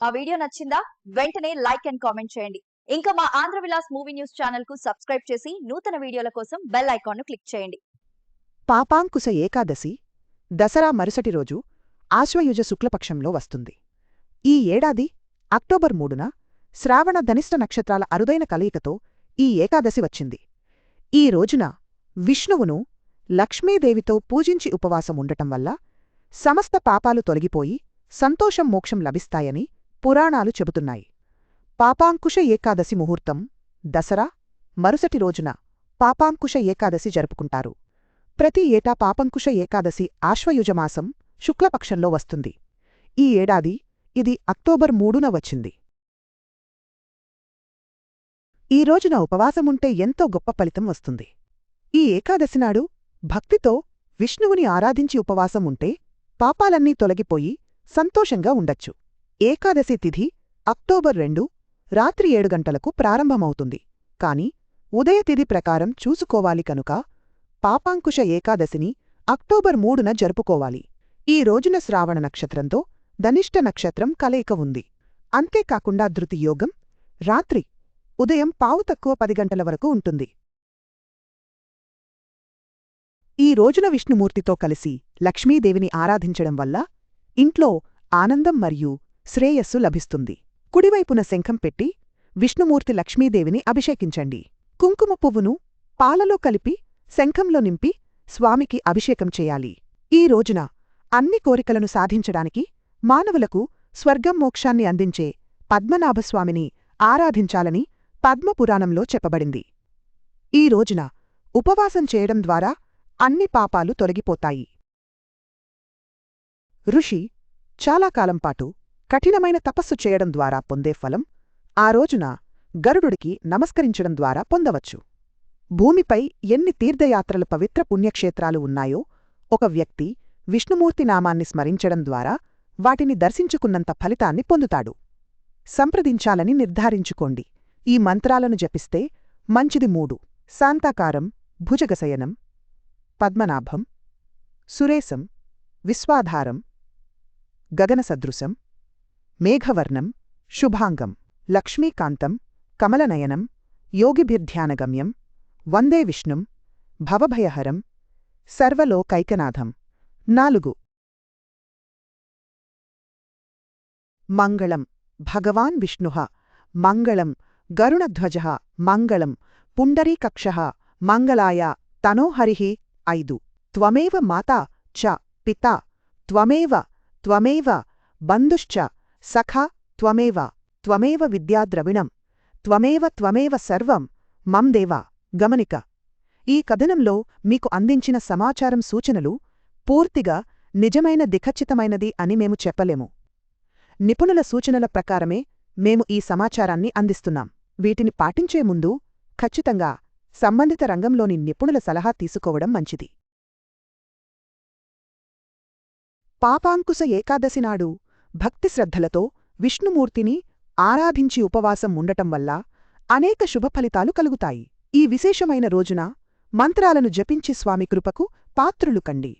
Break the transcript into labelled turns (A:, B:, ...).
A: మా వీడియో నచ్చిందా? వెంటనే లైక్ అండ్ కామెంట్ చేయండి. ఇంకా మా ఆంధ్ర విలాస్ మూవీ న్యూస్ ఛానల్కు సబ్స్క్రైబ్ చేసి నూతన వీడియోల కోసం బెల్ ఐకాన్ను క్లిక్ చేయండి.
B: పాపాంకుశ ఏకాదశి దసరా మరుసటి రోజు ఆశ్వయుజ శుక్లపక్షంలో వస్తుంది. ఈ ఏడాది అక్టోబర్ మూడున శ్రావణ ధనిష్ట నక్షత్రాల అరుదైన కలయికతో ఈ ఏకాదశి వచ్చింది. ఈ రోజున విష్ణువును లక్ష్మీదేవితో పూజించి ఉపవాసం ఉండటం వల్ల సమస్త పాపాలు తొలగిపోయి సంతోషం మోక్షం లభిస్తాయని పురాణాలు చెబుతున్నాయి. పాపాంకుశ ఏకాదశి ముహూర్తం దసరా మరుసటి రోజున పాపాంకుశ ఏకాదశి జరుపుకుంటారు. ప్రతి ఏటా పాపంకుశ ఏకాదశి ఆశ్వయుజమాసం శుక్లపక్షంలో వస్తుంది. ఈ ఏడాది ఇది అక్టోబర్ మూడున వచ్చింది. ఈ రోజున ఉపవాసముంటే ఎంతో గొప్ప ఫలితం వస్తుంది. ఈ ఏకాదశి నాడు భక్తితో విష్ణువుని ఆరాధించి ఉపవాసం ఉంటే పాపాలన్నీ తొలగిపోయి సంతోషంగా ఉండొచ్చు. ఏకాదశి తిథి అక్టోబర్ రెండు రాత్రి ఏడు గంటలకు ప్రారంభమవుతుంది. కాని ఉదయతిథి ప్రకారం చూసుకోవాలి కనుక పాపాంకుశ ఏకాదశిని అక్టోబర్ మూడున జరుపుకోవాలి. ఈ రోజున శ్రావణ నక్షత్రంతో ధనిష్ట నక్షత్రం కలయిక ఉంది. అంతేకాకుండా ధృతియోగం రాత్రి ఉదయం పావు తక్కువ పది గంటల వరకు ఉంటుంది. ఈ రోజున విష్ణుమూర్తితో కలిసి లక్ష్మీదేవిని ఆరాధించడం వల్ల ఇంట్లో ఆనందం మరియు శ్రేయస్సు లభిస్తుంది. కుడివైపున శంఖం పెట్టి విష్ణుమూర్తి లక్ష్మీదేవిని అభిషేకించండి. కుంకుమ పువ్వును పాలలో కలిపి శంఖంలో నింపి స్వామికి అభిషేకం చేయాలి. ఈ రోజున అన్ని కోరికలను సాధించడానికి మానవులకు స్వర్గం మోక్షాన్ని అందించే పద్మనాభస్వామిని ఆరాధించాలని పద్మపురాణంలో చెప్పబడింది. ఈ రోజున ఉపవాసం చేయడం ద్వారా అన్ని పాపాలు తొలగిపోతాయి. ఋషి చాలా కఠినమైన తపస్సు చేయడం ద్వారా పొందే ఫలం ఆ రోజున గరుడుడికి నమస్కరించడం ద్వారా పొందవచ్చు. భూమిపై ఎన్ని తీర్థయాత్రలు పవిత్ర పుణ్యక్షేత్రాలు ఉన్నాయో ఒక వ్యక్తి విష్ణుమూర్తి నామాన్ని స్మరించడం ద్వారా వాటిని దర్శించుకున్నంత ఫలితాన్ని పొందుతాడు. సంప్రదించాలని నిర్ధారించుకోండి. ఈ మంత్రాలను జపిస్తే మంచిది మూడు. శాంతాకారం భుజగశయనం పద్మనాభం సురేశం విశ్వాధారం గగనసదృశం మేఘవర్ణం శుభాంగం లక్ష్మీకాంతం కమలనయనం యోగిభిర్ధ్యానగమ్యం వందే విష్ణుం భవభయహరం సర్వలోకైకనాథం. నాలుగు. మంగళం భగవాన్ విష్ణు మంగళం గరుణధ్వజ మంగళం పుండరీకక్ష మంగళాయ తనోహరి ఐదు. త్వమేవ మాతా చ పితా. త్వమేవ త్వమేవ బంధుశ్చ సఖా త్వమేవ త్వమేవ విద్యాద్రవిణం త్వమేవ త్వమేవ సర్వం మం దేవా గమనిక. ఈ కథనంలో మీకు అందించిన సమాచారం సూచనలు పూర్తిగా నిజమైన దిఖచ్చితమైనది అని మేము చెప్పలేము. నిపుణుల సూచనల ప్రకారమే మేము ఈ సమాచారాన్ని అందిస్తున్నాం. వీటిని పాటించే ముందు ఖచ్చితంగా సంబంధిత రంగంలోని నిపుణుల సలహా తీసుకోవడం మంచిది. పాపాంకుశ ఏకాదశి నాడు భక్తి శ్రద్ధలతో విష్ణుమూర్తిని ఆరాధించి ఉపవాసం ఉండటం వల్ల అనేక శుభఫలితాలు కలుగుతాయి. ఈ విశేషమైన రోజున మంత్రాలను జపించి స్వామి కృపకు పాత్రులు కండి.